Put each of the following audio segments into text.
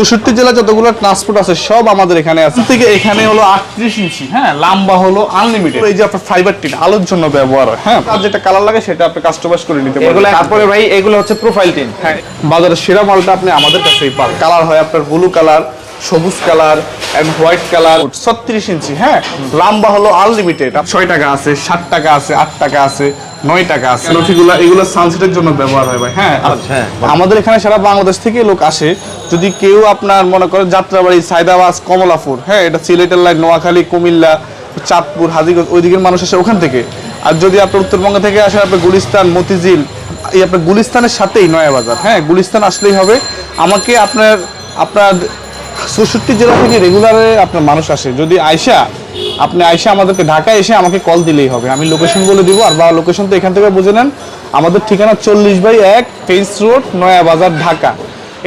চৌষট্টি জেলা যতগুলো ট্রান্সপোর্ট আছে সব আমাদের এখানে আছে। থেকে এখানে হলো আটত্রিশ ইঞ্চি হ্যাঁ? লম্বা হলো আনলিমিটেড এই যে আপনার ফাইবার টিন আলোর জন্য ব্যবহার হয় হ্যাঁ? আর যেটা কালার লাগে সেটা আপনি কাস্টমাইজ করে নিতে পারবেন। তারপরে ভাই এগুলো হচ্ছে প্রোফাইল টিন হ্যাঁ বাজারের সেরা মালটা আপনি আমাদের কাছেই পাবেন। কালার হয় আপনার ব্লু কালার সবুজ কালার এন্ড হোয়াইট কালার। ছত্রিশ ইঞ্চি হ্যাঁ? লম্বা হলো আনলিমিটেড ছয় টাকা আছে ষাট টাকা আছে আট টাকা আছে নয় টাকা আছে। লঠিগুলো এগুলো সানসেটের জন্য ব্যবহার হয় ভাই? হ্যাঁ হ্যাঁ। আমাদের এখানে সারা বাংলাদেশ থেকে লোক আসে। যদি কেউ আপনার মনে করেন যাত্রাবাড়ি সাইদাবাস কমলাপুর হ্যাঁ এটা সিলেটের লাইন নোয়াখালী কুমিল্লা চাঁদপুর হাজিগঞ্জ ওই দিকের মানুষ আসে ওখান থেকে। আর যদি আপনার উত্তরবঙ্গ থেকে আসে আপনার গুলিস্তান মতিঝিল এই আপনার গুলিস্তানের সাথেই নয়া বাজার হ্যাঁ? গুলিস্তান আসলেই হবে। আমাকে আপনার আপনার চৌষট্টি জেলা থেকে রেগুলারে আপনার মানুষ আসে। যদি আয়সা আপনি আয়সা আমাদেরকে ঢাকায় এসে আমাকে কল দিলেই হবে। আমি লোকেশন বলে দিব আর বা লোকেশন তো এখান থেকে বুঝে নেন। আমাদের ঠিকানা চল্লিশ বাই এক ফেন্স রোড, নয়া বাজার, ঢাকা।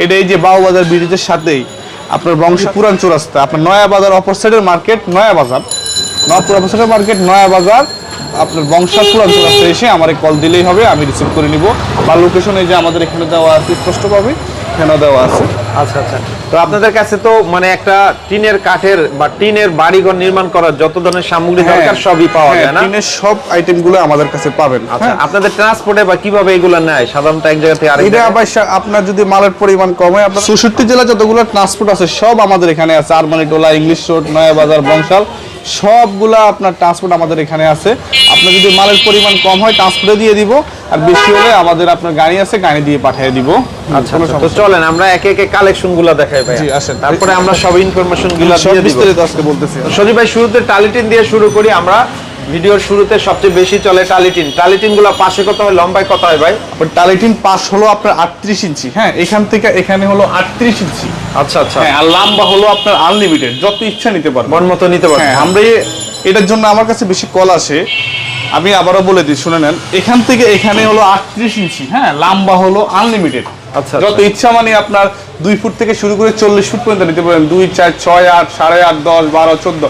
এটা এই যে বাউবাজার ব্রিজের সাথেই। আপনার বংশ পুরান চৌরাস্তা। আপনার নয়া বাজার অপর সাইডের মার্কেট নয়া বাজার। নয়াপুর অপর সাইডের মার্কেট নয়া বাজার। আপনার বংশা পুরান চৌরাস্তা এসে আমার কল দিলেই হবে, আমি রিসিভ করে নিব। বা লোকেশন যে আমাদের এখানে দেওয়া আছে স্পষ্ট পাবে এখানেও দেওয়া আছে। আচ্ছা আচ্ছা। তো আপনাদের কাছে তো মানে একটা টিনের কাঠের বা টিনের বাড়িঘর নির্মাণ করার যত ধরনের সামগ্রী দরকার সবই পাওয়া হ্যাঁ, যায় না? টিনের সব আইটেমগুলো আমাদের কাছে পাবেন। আচ্ছা হ্যাঁ। আপনাদের ট্রান্সপোর্টে বা কীভাবে এগুলো নেয়? সাধারণত এক জায়গা থেকে আরেক এটা সা- আপনার যদি মালের পরিমাণ কম হয় আপনার চৌষট্টি জেলা যতগুলো ট্রান্সপোর্ট আছে সব আমাদের এখানে আছে। আরমানিটোলা ইংলিশ রোড নয়াবাজার বংশাল সবগুলা আপনার ট্রান্সপোর্ট আমাদের এখানে আছে। আপনার যদি মালের পরিমাণ কম হয় ট্রান্সপোর্টে দিয়ে দিব। আর বেশি হলে আমাদের আপনার গাড়ি আছে গাড়ি দিয়ে পাঠিয়ে দিব। আচ্ছা আচ্ছা, তো চলেন আমরা একে একে কালেকশনগুলো দেখাই। ভাই জি, আসেন। তারপরে আমরা সব ইনফরমেশনগুলো দিয়ে দিব। বিস্তারিত আজকে বলতেছি। সজীব ভাই শুরুতে টালিটিন দিয়ে শুরু করি আমরা। ভিডিওর শুরুতে সবচেয়ে বেশি চলে টালিটিন। টালিটিনগুলো পাশে কত হয় লম্বায় কত হয় ভাই? টালিটিন হলো আপনার আটত্রিশ ইঞ্চি। হ্যাঁ এখান থেকে এখানে হলো আটত্রিশ ইঞ্চি। আচ্ছা আচ্ছা। হ্যাঁ আর লম্বা হলো আপনার আনলিমিটেড যত ইচ্ছা নিতে পারবেন। মন মতো নিতে পারবেন। হ্যাঁ আমরা এটার জন্য আমার কাছে বেশি কল আসে। আমি আবারও বলে দিই শুনে নেন। এখান থেকে এখানে হলো আটত্রিশ ইঞ্চি হ্যাঁ লম্বা হলো আনলিমিটেড আচ্ছা, যত ইচ্ছা মানে আপনার দুই ফুট থেকে শুরু করে চল্লিশ ফুট পর্যন্ত নিতে পারেন। দুই, চার, ছয়, আট, সাড়ে আট, দশ, বারো, চোদ্দ।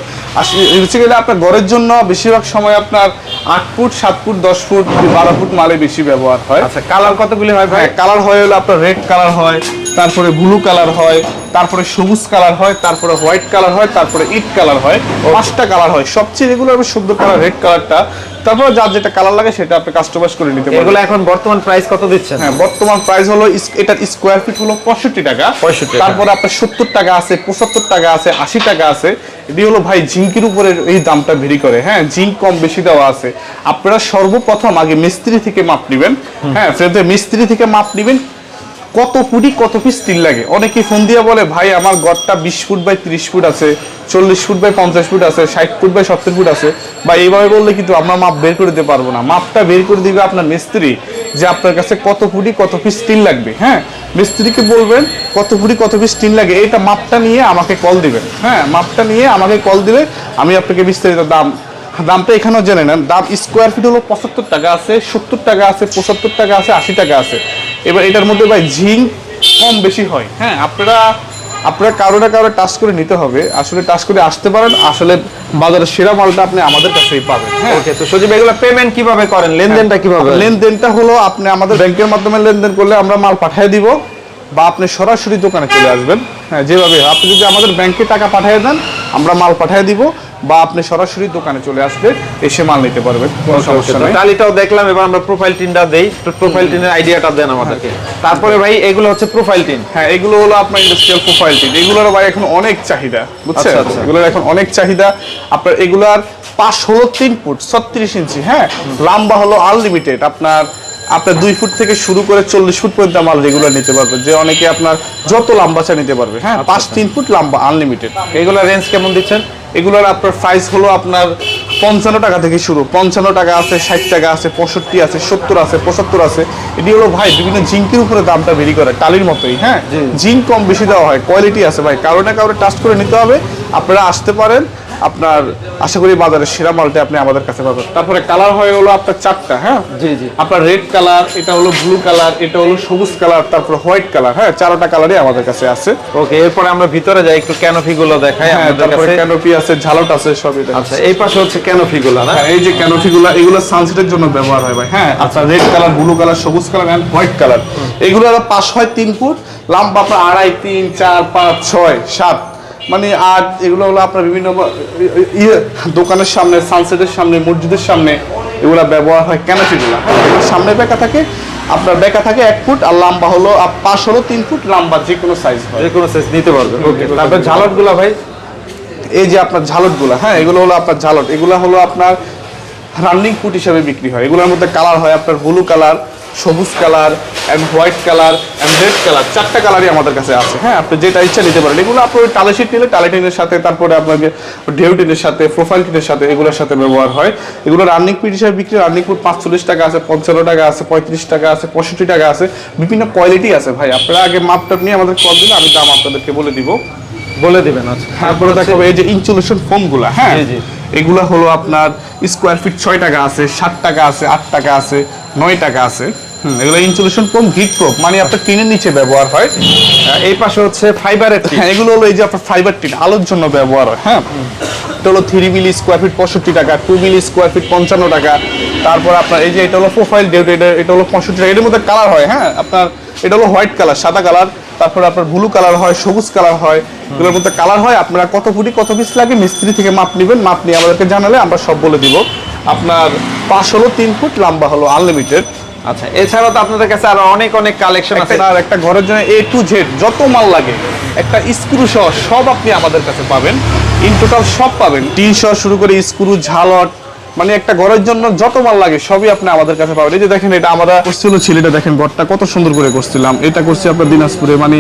হচ্ছে গেলে আপনার ঘরের জন্য বেশিরভাগ সময় আপনার আট ফুট সাত ফুট দশ ফুট বারো ফুট মালে বেশি ব্যবহার হয়। আচ্ছা কালার কতগুলি হয় ভাই? হ্যাঁ কালার হয় হলো আপনার রেড কালার হয় তারপরে ব্লু কালার হয় তারপরে সবুজ কালার হয় তারপরে হোয়াইট কালার হয় তারপরে ইট কালার হয় পাঁচটা কালার হয়। সবচেয়ে রেগুলার সুন্দর কালার রেড কালারটা। তারপরে যার যেটা কালার লাগে সেটা আপনি কাস্টমাইজ করে নিতে এগুলো এখন বর্তমান প্রাইস কত দিচ্ছেন? হ্যাঁ বর্তমান প্রাইস হলো এটার স্কোয়ার ফিট হলো পঁয়ষট্টি টাকা। 65 টাকা। তারপরে আপনার সত্তর টাকা আছে পঁচাত্তর টাকা আছে আশি টাকা আছে। এটি হলো ভাই জিঙ্কের উপরে এই দামটা ভেরি করে। হ্যাঁ জিঙ্ক কম বেশি দেওয়া আছে। আপনারা সর্বপ্রথম আগে মিস্ত্রি থেকে মাপ নেবেন। হ্যাঁ মিস্ত্রি থেকে মাপ নেবেন। কত ফুটি, কত পিস স্টিল লাগে? অনেকে ফোন দিয়ে বলে, ভাই, আমার গড়টা বিশ ফুট বাই ত্রিশ ফুট আছে, চল্লিশ ফুট বাই পঞ্চাশ ফুট আছে, ষাট ফুট বাই সত্তর ফুট আছে। বা এইভাবে বললে কিন্তু আমরা মাপ বের করে দিতে পারব না। মাপটা বের করে দিবে আপনার মিস্ত্রি, যে আপনার কাছে কত ফুটি, কত পিস স্টিল লাগবে। হ্যাঁ? মিস্ত্রিকে বলবেন, কত ফুটি, কত পিস স্টিল লাগে? এটা মাপটা নিয়ে আমাকে কল দিবেন হ্যাঁ? মাপটা নিয়ে আমাকে কল দিলে আমি আপনাকে বিস্তারিত দাম, দামটা এখানেও জেনে নেন। দাম স্কোয়ার ফিট হলো পঁচাত্তর টাকা আছে, সত্তর টাকা আছে, পঁচাত্তর টাকা আছে, আশি টাকা আছে। এবার এটার মধ্যে ভাই ঝিঙ্ক কম বেশি হয়। হ্যাঁ আপনারা আপনারা কারও না কারও টাচ করে নিতে হবে। আসলে টাচ করে আসতে পারেন আসলে বাজারের সেরা মালটা আপনি আমাদের কাছেই পাবেন। হ্যাঁ। ওকে তো সজীব এগুলো পেমেন্ট কীভাবে করেন? লেনদেনটা কীভাবে? লেনদেনটা হলো আপনি আমাদের ব্যাংকের মাধ্যমে লেনদেন করলে আমরা মাল পাঠিয়ে দিব বা আপনি সরাসরি দোকানে চলে আসবেন। হ্যাঁ যেভাবে আপনি যদি আমাদের ব্যাংকে টাকা পাঠিয়ে দেন আমরা মাল পাঠিয়ে দিব বা আপনি সরাসরি দোকানে চলে আসবে এসে মাল নিতে পারবেন কোনো সমস্যা নেই। টালিটাও দেখলাম এবার আমরা প্রোফাইল টিনটা দেই। তো প্রোফাইল টিনের আইডিয়াটা দেন আমাদেরকে। তারপরে ভাই এগুলো হচ্ছে প্রোফাইল টিন। হ্যাঁ এগুলো হলো আপনার ইন্ডাস্ট্রিয়াল প্রোফাইল টিন। এগুলোর ভাই এখন অনেক চাহিদা বুঝছেন? আচ্ছা, আচ্ছা। এগুলোর এখন অনেক চাহিদা। আপনার এগুলার পাশ হলো তিন ফুট ছত্রিশ ইঞ্চি হ্যাঁ? লম্বা হলো আনলিমিটেড আপনার আপনার দুই ফুট থেকে শুরু করে চল্লিশ ফুট পর্যন্ত মাল রেগুলার নিতে পারবে। যে অনেকে আপনার যত লম্বা চা নিতে পারবে। হ্যাঁ আচ্ছা, পাঁচ তিন ফুট লম্বা আনলিমিটেড এগুলো রেঞ্জ কেমন দিচ্ছেন? এগুলোর আপনার প্রাইস হলো আপনার পঞ্চান্ন টাকা থেকে শুরু। পঞ্চান্ন টাকা আছে ষাট টাকা আছে পঁয়ষট্টি আছে সত্তর আছে পঁচাত্তর আছে। এটি হলো ভাই বিভিন্ন জিঙ্কের উপরে দামটা ভেরি করে টালির মতোই হ্যাঁ? জিঙ্ক কম বেশি দেওয়া হয় কোয়ালিটি আছে ভাই। কারও না কারও টাচ করে নিতে হবে। আপনারা আসতে পারেন আপনার আশা করি বাজারে সেরা মালটা আপনি আমাদের কাছে পাবেন। তারপরে কালার হয় হলো আপনার চারটা হ্যাঁ? জি, জি। আপনার রেড কালার এটা হলো ব্লু কালার এটা হলো সবুজ কালার তারপর হোয়াইট কালার হ্যাঁ? চারটা কালারই আমাদের কাছে আছে। ওকে এরপরে আমরা ভিতরে যাই একটু ক্যানোপি গুলো দেখাই হ্যাঁ তারপরে কাছে। ক্যানোপি আছে ঝালট আছে সবই আচ্ছা এই পাশে হচ্ছে ক্যানোপি গুলো না? হ্যাঁ, এই যে ক্যানোপি গুলো এগুলো সানসেটের জন্য ব্যবহার হয় ভাই হ্যাঁ? আচ্ছা রেড কালার ব্লু কালার সবুজ কালার এন্ড হোয়াইট কালার। এগুলো পাশ হয় তিন ফুট লাম্বা আপনার আড়াই তিন চার পাঁচ ছয় সাত। মানে আট এগুলো হলো আপনার বিভিন্ন ইয়ে দোকানের সামনে সানসেটের সামনে মসজিদের সামনে এগুলো ব্যবহার হয় ক্যানোপিগুলো সামনে বেঁকা থাকে আপনার বেঁকা থাকে এক ফুট আর লম্বা হলো আর পাশ হলো তিন ফুট লম্বা যে কোনো সাইজ হয়। যে কোনো সাইজ নিতে পারবে ওকে তারপর নিতে ঝালটগুলা ভাই? এই যে আপনার ঝালটগুলো হ্যাঁ এগুলো হলো আপনার ঝালট। এগুলো হলো আপনার রানিং ফুট হিসাবে বিক্রি হয়। এগুলোর মধ্যে কালার হয় আপনার ব্লু কালার সবুজ colour and white colour and red colour চারটা কালারই আমাদের কাছে আছে। হ্যাঁ আপনি যেটা ইচ্ছা নিতে পারেন। এগুলো আপনার ওই টালে শিট নিলে টালে টিনের সাথে তারপরে আপনাকে ঢেউ টিনের সাথে প্রোফাইল টিনের সাথে এগুলোর সাথে ব্যবহার হয়। এগুলো রানিং পিট হিসাবে বিক্রি রানিং ফুড পাঁচচল্লিশ টাকা আছে পঞ্চান্ন টাকা আছে পঁয়ত্রিশ টাকা আছে পঁয়ষট্টি টাকা আছে। বিভিন্ন কোয়ালিটি আছে ভাই। আপনারা আগে মাপটা নিয়ে আমাদের কল দিলে আমি দাম আপনাদেরকে বলে দিব। বলে দেবেন আচ্ছা। তারপরে দেখাবো এই যে ইনসুলেশন ফোমগুলা হ্যাঁ। এগুলা হলো আপনার স্কোয়ার ফিট ছয় টাকা আছে সাত টাকা আছে আট টাকা আছে নয় টাকা আছে। এগুলো ইনসুলেশন ফোম হিট প্রুফ মানে আপনার টিনের নিচে ব্যবহার হয়। এই পাশে হচ্ছে ফাইবারের হ্যাঁ এগুলো হলো এই যে আপনার ফাইবার টিন আলোর জন্য ব্যবহার হয়? হ্যাঁ এটা হলো থ্রি মিলি স্কোয়ার ফিট পঁয়ষট্টি টাকা টু মিলি স্কোয়ার ফিট পঞ্চান্ন টাকা। তারপর আপনার এই যে এটা হলো প্রোফাইল ডেট এটা এটা হলো পঁয়ষট্টি টাকা। এটার মধ্যে কালার হয় হ্যাঁ? আপনার এটা হলো হোয়াইট কালার সাদা কালার তারপরে আপনার ব্লু কালার হয় সবুজ কালার হয়। এগুলোর মধ্যে কালার হয় আপনারা কত ফুটি কত পিস লাগে মিস্ত্রি থেকে মাপ নেবেন মাপ নিয়ে আমাদেরকে জানালে আমরা সব বলে দিব। আপনার পাশ হলো তিন ফুট লম্বা হলো আনলিমিটেড আচ্ছা এছাড়াও তো আপনাদের কাছে আরও অনেক অনেক কালেকশন আছে। আপনার একটা ঘরের জন্য এ টু জেড যত মাল লাগে একটা স্ক্রু সহ সব আপনি আমাদের কাছে পাবেন। ইন টোটাল সব পাবেন। সহ শুরু করে স্ক্রু ঝালট মানে একটা ঘরের জন্য যত মাল লাগে সবই আপনি আমাদের কাছে পাবেন। এই যে দেখেন এটা আমরা করছিল ছেলেটা দেখেন ঘরটা কত সুন্দর করে করছিলাম। এটা করছি আপনার দিনাজপুরে মানে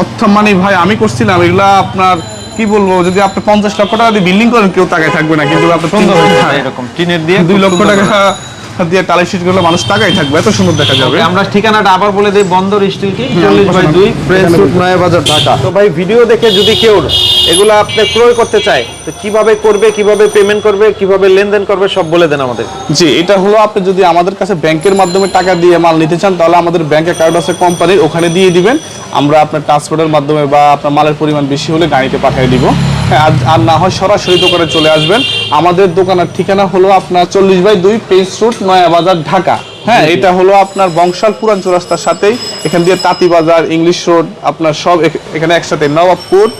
অর্থ মানে ভাই আমি করছিলাম এগুলা আপনার কি বলব যদি আপনি পঞ্চাশ লক্ষ টাকা দিয়ে বিল্ডিং করেন কেউ তাকায় থাকবে না কিন্তু সুন্দর এরকম টিনের দিয়ে দুই লক্ষ টাকা। দিয়ে টালি শিট করলে মানুষ টাকাই থাকবে এত সুন্দর দেখা যাবে। আমরা ঠিকানাটা আবার বলে দিই বন্দর স্টিল কি? চল্লিশ বাই দুই প্রেস রুট নয়া বাজার ঢাকা তো ভাই ভিডিও দেখে যদি কেউ এগুলো আপনি ক্রয় করতে চায় তো কীভাবে করবে কীভাবে পেমেন্ট করবে কীভাবে লেনদেন করবে সব বলে দেন আমাদের। জি এটা হলো আপনি যদি আমাদের কাছে ব্যাংকের মাধ্যমে টাকা দিয়ে মাল নিতে চান তাহলে আমাদের ব্যাংক অ্যাকাউন্ট আছে কোম্পানির ওখানে দিয়ে দিবেন। আমরা আপনার ট্রান্সপোর্টের মাধ্যমে বা আপনার মালের পরিমাণ বেশি হলে গাড়িতে পাঠিয়ে দিব। আর- না হয় সরাসরি দোকানে চলে আসবেন। আমাদের দোকানের ঠিকানা হলো আপনার চল্লিশ বাই দুই পেস রুট নয়া বাজার ঢাকা। হ্যাঁ এটা হলো আপনার বংশাল পুরান চৌরাস্তার সাথেই। এখান দিয়ে তাঁতি বাজার ইংলিশ রোড আপনার সব এখানে একসাথে নবাবপুর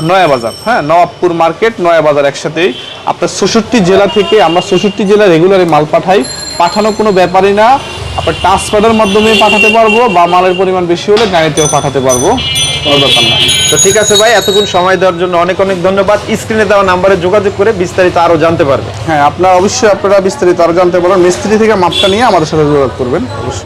নয়াবাজার হ্যাঁ নবাবপুর মার্কেট নয়াবাজার একসাথেই। আপনার চৌষট্টি জেলা থেকে আমরা চৌষট্টি জেলা রেগুলারে মাল পাঠাই। পাঠানো কোনো ব্যাপারই না। আপনার ট্রান্সপোর্টের মাধ্যমে পাঠাতে পারব বা মালের পরিমাণ বেশি হলে গাড়িতেও পাঠাতে পারব। না। তো ঠিক আছে ভাই, এতক্ষণ সময় দেওয়ার জন্য অনেক অনেক ধন্যবাদ। স্ক্রিনে দেওয়া নাম্বারে যোগাযোগ করে বিস্তারিত আরও জানতে পারবে। হ্যাঁ আপনারা অবশ্যই আপনারা বিস্তারিত আরও জানতে পারবেন। মিস্ত্রি থেকে মাপটা নিয়ে আমাদের সাথে যোগাযোগ করবেন। অবশ্যই।